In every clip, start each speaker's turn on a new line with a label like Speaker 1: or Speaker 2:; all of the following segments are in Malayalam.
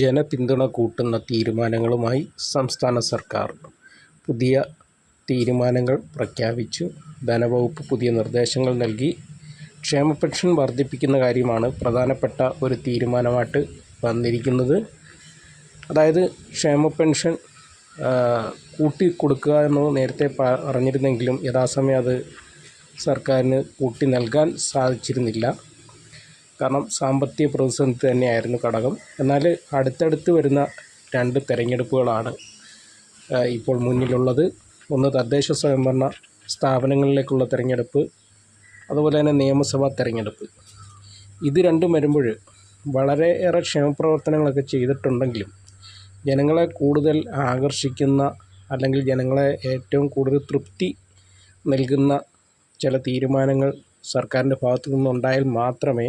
Speaker 1: ജനപിന്തുണ കൂട്ടുന്ന തീരുമാനങ്ങളുമായി സംസ്ഥാന സർക്കാർ പുതിയ തീരുമാനങ്ങൾ പ്രഖ്യാപിച്ചു ധനവകുപ്പ് പുതിയ നിർദ്ദേശങ്ങൾ നൽകി ക്ഷേമ പെൻഷൻ വർദ്ധിപ്പിക്കുന്ന കാര്യമാണ് പ്രധാനപ്പെട്ട ഒരു തീരുമാനമായിട്ട് വന്നിരിക്കുന്നത് അതായത് ക്ഷേമ പെൻഷൻ കൂട്ടി കൊടുക്കുക എന്ന് നേരത്തെ പറഞ്ഞിരുന്നെങ്കിലും യഥാസമയം അത് സർക്കാരിന് കൂട്ടി നൽകാൻ സാധിച്ചിരുന്നില്ല കാരണം സാമ്പത്തിക പ്രതിസന്ധി തന്നെയായിരുന്നു ഘടകം എന്നാൽ അടുത്തടുത്ത് വരുന്ന രണ്ട് തിരഞ്ഞെടുപ്പുകളാണ് ഇപ്പോൾ മുന്നിലുള്ളത് ഒന്ന് തദ്ദേശ സ്വയംഭരണ സ്ഥാപനങ്ങളിലേക്കുള്ള തിരഞ്ഞെടുപ്പ് അതുപോലെ തന്നെ നിയമസഭാ തിരഞ്ഞെടുപ്പ് ഇത് രണ്ടും വരുമ്പോൾ വളരെയേറെ ക്ഷേമപ്രവർത്തനങ്ങളൊക്കെ ചെയ്തിട്ടുണ്ടെങ്കിലും ജനങ്ങളെ കൂടുതൽ ആകർഷിക്കുന്ന അല്ലെങ്കിൽ ജനങ്ങളെ ഏറ്റവും കൂടുതൽ തൃപ്തി നൽകുന്ന ചില തീരുമാനങ്ങൾ സർക്കാരിൻ്റെ ഭാഗത്തു നിന്നുണ്ടായാൽ മാത്രമേ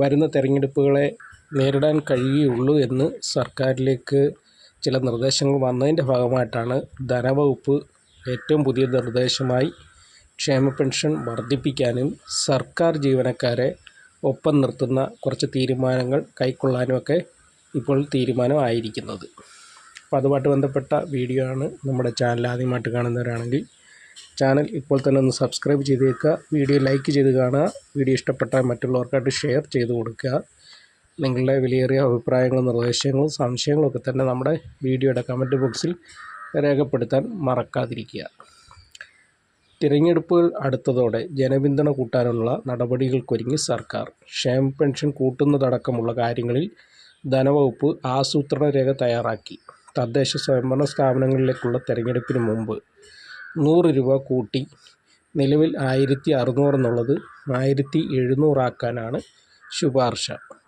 Speaker 1: വരുന്ന തെരഞ്ഞെടുപ്പുകളെ നേരിടാൻ കഴിയുകയുള്ളൂ എന്ന് സർക്കാരിലേക്ക് ചില നിർദ്ദേശങ്ങൾ വന്നതിൻ്റെ ഭാഗമായിട്ടാണ് ധനവകുപ്പ് ഏറ്റവും പുതിയ നിർദ്ദേശമായി ക്ഷേമ പെൻഷൻ വർദ്ധിപ്പിക്കാനും സർക്കാർ ജീവനക്കാരെ ഒപ്പം നിർത്തുന്ന കുറച്ച് തീരുമാനങ്ങൾ കൈക്കൊള്ളാനുമൊക്കെ ഇപ്പോൾ തീരുമാനമായിരിക്കുന്നത് അപ്പോൾ അതുമായിട്ട് ബന്ധപ്പെട്ട വീഡിയോ ആണ് നമ്മുടെ ചാനൽ ആദ്യമായിട്ട് കാണുന്നവരാണെങ്കിൽ ചാനൽ ഇപ്പോൾ തന്നെ ഒന്ന് സബ്സ്ക്രൈബ് ചെയ്തേക്കുക വീഡിയോ ലൈക്ക് ചെയ്ത് കാണുക വീഡിയോ ഇഷ്ടപ്പെട്ടാൽ മറ്റുള്ളവർക്കായിട്ട് ഷെയർ ചെയ്ത് കൊടുക്കുക നിങ്ങളുടെ വിലയേറിയ അഭിപ്രായങ്ങളും നിർദ്ദേശങ്ങളും സംശയങ്ങളും ഒക്കെ തന്നെ നമ്മുടെ വീഡിയോയുടെ കമൻറ്റ് ബോക്സിൽ രേഖപ്പെടുത്താൻ മറക്കാതിരിക്കുക തിരഞ്ഞെടുപ്പുകൾ അടുത്തതോടെ ജനപിന്തുണ കൂട്ടാനുള്ള നടപടികൾക്കൊരുങ്ങി സർക്കാർ ക്ഷേമ പെൻഷൻ കൂട്ടുന്നതടക്കമുള്ള കാര്യങ്ങളിൽ ധനവകുപ്പ് ആസൂത്രണ രേഖ തയ്യാറാക്കി തദ്ദേശ സ്വയംഭരണ സ്ഥാപനങ്ങളിലേക്കുള്ള തെരഞ്ഞെടുപ്പിന് മുമ്പ് നൂറ് രൂപ കൂട്ടി നിലവിൽ ആയിരത്തി അറുന്നൂറ് എന്നുള്ളത് ആയിരത്തി എഴുന്നൂറാക്കാനാണ് ശുപാർശ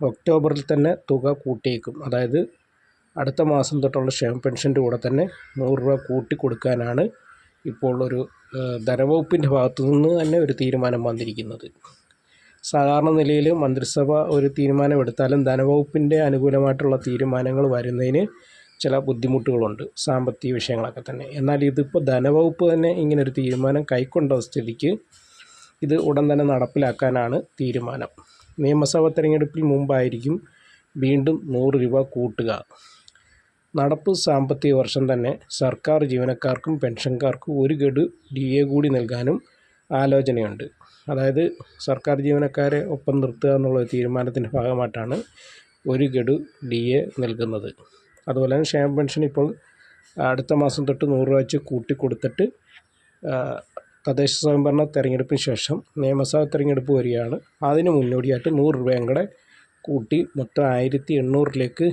Speaker 1: ഒക്ടോബറിൽ തന്നെ തുക കൂട്ടിയേക്കും അതായത് അടുത്ത മാസം തൊട്ടുള്ള ക്ഷേമ പെൻഷൻ്റെ കൂടെ തന്നെ നൂറ് രൂപ കൂട്ടി കൊടുക്കാനാണ് ഇപ്പോൾ ഒരു ധനവകുപ്പിൻ്റെ ഭാഗത്തു നിന്ന് തന്നെ ഒരു തീരുമാനം വന്നിരിക്കുന്നത് സാധാരണ നിലയിൽ മന്ത്രിസഭ ഒരു തീരുമാനമെടുത്താലും ധനവകുപ്പിൻ്റെ അനുകൂലമായിട്ടുള്ള തീരുമാനങ്ങൾ വരുന്നതിന് ചില ബുദ്ധിമുട്ടുകളുണ്ട് സാമ്പത്തിക വിഷയങ്ങളൊക്കെ തന്നെ എന്നാൽ ഇതിപ്പോൾ ധനവകുപ്പ് തന്നെ ഇങ്ങനൊരു തീരുമാനം കൈക്കൊണ്ട സ്ഥിതിക്ക് ഇത് ഉടൻ തന്നെ നടപ്പിലാക്കാനാണ് തീരുമാനം നിയമസഭാ തെരഞ്ഞെടുപ്പിൽ മുമ്പായിരിക്കും വീണ്ടും നൂറ് രൂപ കൂട്ടുക നടപ്പ് സാമ്പത്തിക വർഷം തന്നെ സർക്കാർ ജീവനക്കാർക്കും പെൻഷൻകാർക്കും ഒരു ഗഡു ഡി എ കൂടി നൽകാനും ആലോചനയുണ്ട് അതായത് സർക്കാർ ജീവനക്കാരെ ഒപ്പം നിർത്തുക എന്നുള്ള തീരുമാനത്തിൻ്റെ ഭാഗമായിട്ടാണ് ഒരു ഗഡു ഡി എ നൽകുന്നത് അതുപോലെ തന്നെ ക്ഷേമ പെൻഷൻ ഇപ്പോൾ അടുത്ത മാസം തൊട്ട് നൂറ് രൂപ വെച്ച് കൊടുത്തിട്ട് തദ്ദേശ സ്വയംഭരണ തെരഞ്ഞെടുപ്പിന് ശേഷം നിയമസഭാ തെരഞ്ഞെടുപ്പ് വരികയാണ് അതിന് മുന്നോടിയായിട്ട് നൂറ് രൂപയും കൂടെ കൂട്ടി മൊത്തം ആയിരത്തി എണ്ണൂറിലേക്ക്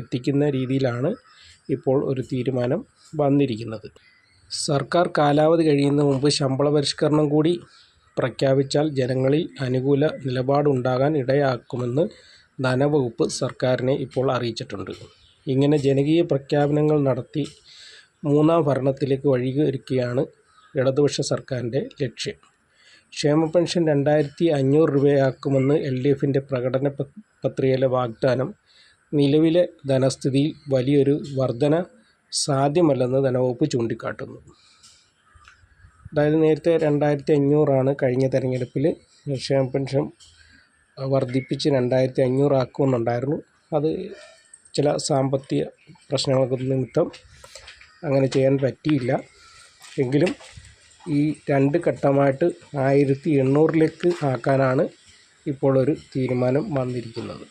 Speaker 1: എത്തിക്കുന്ന രീതിയിലാണ് ഇപ്പോൾ ഒരു തീരുമാനം വന്നിരിക്കുന്നത് സർക്കാർ കാലാവധി കഴിയുന്ന മുമ്പ് ശമ്പള പരിഷ്കരണം കൂടി പ്രഖ്യാപിച്ചാൽ ജനങ്ങളിൽ അനുകൂല നിലപാടുണ്ടാകാൻ ഇടയാക്കുമെന്ന് ധനവകുപ്പ് സർക്കാരിനെ ഇപ്പോൾ അറിയിച്ചിട്ടുണ്ട് ഇങ്ങനെ ജനകീയ പ്രഖ്യാപനങ്ങൾ നടത്തി മൂന്നാം ഭരണത്തിലേക്ക് വഴിയൊരുക്കുകയാണ് ഇടതുപക്ഷ സർക്കാരിൻ്റെ ലക്ഷ്യം ക്ഷേമ പെൻഷൻ രണ്ടായിരത്തി അഞ്ഞൂറ് രൂപയാക്കുമെന്ന് എൽ ഡി എഫിൻ്റെ പ്രകടന പത്രികയിലെ വാഗ്ദാനം നിലവിലെ ധനസ്ഥിതിയിൽ വലിയൊരു വർധന സാധ്യമല്ലെന്ന് ധനവകുപ്പ് ചൂണ്ടിക്കാട്ടുന്നു അതായത് നേരത്തെ രണ്ടായിരത്തി അഞ്ഞൂറാണ് കഴിഞ്ഞ തെരഞ്ഞെടുപ്പിൽ ക്ഷേമ പെൻഷൻ വർദ്ധിപ്പിച്ച് രണ്ടായിരത്തി അഞ്ഞൂറാക്കുമെന്നുണ്ടായിരുന്നു അത് ചില സാമ്പത്തിക പ്രശ്നങ്ങൾക്ക് നിമിത്തം അങ്ങനെ ചെയ്യാൻ പറ്റിയില്ല എങ്കിലും ഈ രണ്ട് ഘട്ടമായിട്ട് ആയിരത്തി എണ്ണൂറിലേക്ക് ആക്കാനാണ് ഇപ്പോഴൊരു തീരുമാനം വന്നിരിക്കുന്നത്